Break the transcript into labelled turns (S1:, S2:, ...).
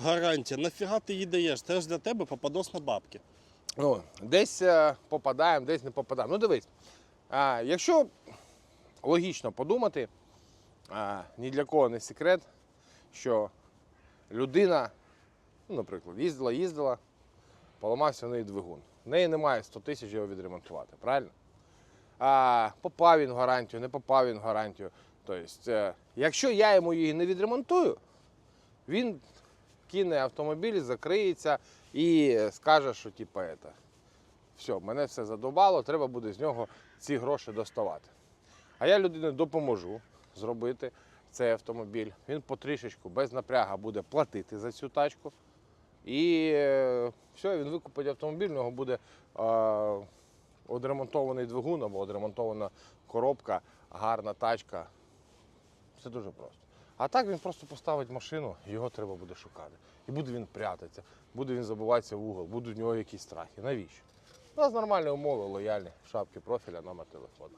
S1: Гарантія. Нафіга ти її даєш? Це ж для тебе попадос на бабки.
S2: Ну, десь е, попадаємо, десь не попадаємо. Ну дивись, а, якщо логічно подумати, а, ні для кого не секрет, що людина, ну, наприклад, їздила, їздила, поламався в неї двигун. В неї немає 100 тисяч його відремонтувати, правильно? А, попав він в гарантію, не попав він в гарантію. Тобто, е, якщо я йому її не відремонтую, він кине автомобіль, закриється і скаже, що типу, это, все, мене все задовбало, треба буде з нього ці гроші доставати. А я людині допоможу зробити цей автомобіль. Він потрішечку без напряга буде платити за цю тачку. І е, все, він викупить автомобіль, в нього буде е, одремонтований двигун або одремонтована коробка, гарна тачка. Все дуже просто. А так він просто поставить машину, його треба буде шукати. І буде він прятатися, буде він забуватися в угол, будуть в нього якісь страхи. Навіщо? У нас нормальні умови, лояльні, шапки профіля, номер телефону.